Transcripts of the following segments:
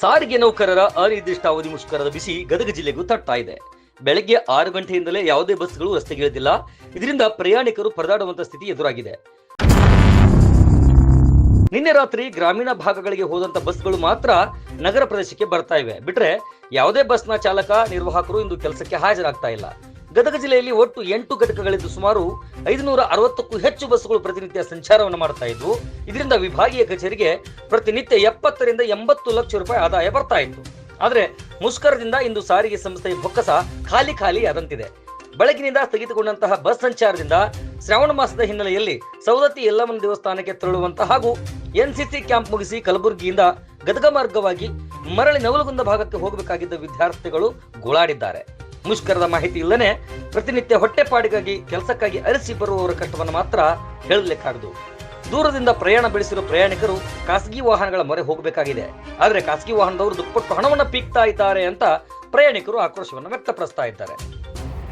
ಸಾರಿಗೆ ನೌಕರರ ಅನಿರ್ದಿಷ್ಟ ಅವಧಿ ಮುಷ್ಕರದ ಬಿಸಿ ಗದಗ ಜಿಲ್ಲೆಗೂ ತಟ್ತಾ ಇದೆ. ಬೆಳಗ್ಗೆ ಆರು ಗಂಟೆಯಿಂದಲೇ ಯಾವುದೇ ಬಸ್ಗಳು ರಸ್ತೆಗಿಳಿದಿಲ್ಲ ಇದರಿಂದ ಪ್ರಯಾಣಿಕರು ಪರದಾಡುವಂತಹ ಸ್ಥಿತಿ ಎದುರಾಗಿದೆ. ನಿನ್ನೆ ರಾತ್ರಿ ಗ್ರಾಮೀಣ ಭಾಗಗಳಿಗೆ ಹೋದಂತ ಬಸ್ಗಳು ಮಾತ್ರ ನಗರ ಪ್ರದೇಶಕ್ಕೆ ಬರ್ತಾ ಇವೆ. ಬಿಟ್ರೆ ಯಾವುದೇ ಬಸ್ನ ಚಾಲಕ, ನಿರ್ವಾಹಕರು ಇಂದು ಕೆಲಸಕ್ಕೆ ಹಾಜರಾಗ್ತಾ ಇಲ್ಲ. ಗದಗ ಜಿಲ್ಲೆಯಲ್ಲಿ ಒಟ್ಟು ಎಂಟು ಘಟಕಗಳಿದ್ದು ಸುಮಾರು ಐದುನೂರ ಅರವತ್ತಕ್ಕೂ ಹೆಚ್ಚು ಬಸ್ಗಳು ಪ್ರತಿನಿತ್ಯ ಸಂಚಾರವನ್ನು ಮಾಡ್ತಾ ಇದ್ವು. ಇದರಿಂದ ವಿಭಾಗೀಯ ಕಚೇರಿಗೆ ಪ್ರತಿನಿತ್ಯ ಎಪ್ಪತ್ತರಿಂದ ಎಂಬತ್ತು ಲಕ್ಷ ರೂಪಾಯಿ ಆದಾಯ ಬರ್ತಾ ಇತ್ತು. ಆದರೆ ಮುಷ್ಕರದಿಂದ ಇಂದು ಸಾರಿಗೆ ಸಂಸ್ಥೆಯ ಬೊಕ್ಕಸ ಖಾಲಿ ಖಾಲಿ ಆದಂತಿದೆ. ಬೆಳಗಿನಿಂದ ಸ್ಥಗಿತಗೊಂಡಂತಹ ಬಸ್ ಸಂಚಾರದಿಂದ ಶ್ರಾವಣ ಮಾಸದ ಹಿನ್ನೆಲೆಯಲ್ಲಿ ಸವದತ್ತಿ ಯಲ್ಲಮ್ಮನ ದೇವಸ್ಥಾನಕ್ಕೆ ತೆರಳುವಂತ ಹಾಗೂ ಎನ್ಸಿಸಿ ಕ್ಯಾಂಪ್ ಮುಗಿಸಿ ಕಲಬುರಗಿಯಿಂದ ಗದಗ ಮಾರ್ಗವಾಗಿ ಮರಳಿ ನವಲಗುಂದ ಭಾಗಕ್ಕೆ ಹೋಗಬೇಕಾಗಿದ್ದ ವಿದ್ಯಾರ್ಥಿಗಳು ಗೋಳಾಡಿದ್ದಾರೆ. ಮುಷ್ಕರದ ಮಾಹಿತಿ ಇಲ್ಲನೆ ಪ್ರತಿನಿತ್ಯ ಹೊಟ್ಟೆಪಾಡಿಗಾಗಿ ಕೆಲಸಕ್ಕಾಗಿ ಅರಸಿ ಬರುವವರ ಕಷ್ಟವನ್ನು ಮಾತ್ರ ಹೇಳಲಿಕ್ಕಾಗದು ದೂರದಿಂದ ಪ್ರಯಾಣ ಬೆಳೆಸಿರುವ ಪ್ರಯಾಣಿಕರು ಖಾಸಗಿ ವಾಹನಗಳ ಮೊರೆ ಹೋಗಬೇಕಾಗಿದೆ. ಆದರೆ ಖಾಸಗಿ ವಾಹನದವರು ದುಪ್ಪಟ್ಟು ಹಣವನ್ನು ಪೀಕ್ತಾ ಇದ್ದಾರೆ ಅಂತ ಪ್ರಯಾಣಿಕರು ಆಕ್ರೋಶವನ್ನು ವ್ಯಕ್ತಪಡಿಸ್ತಾ ಇದ್ದಾರೆ.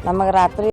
ನಮಗೆ ರಾತ್ರಿ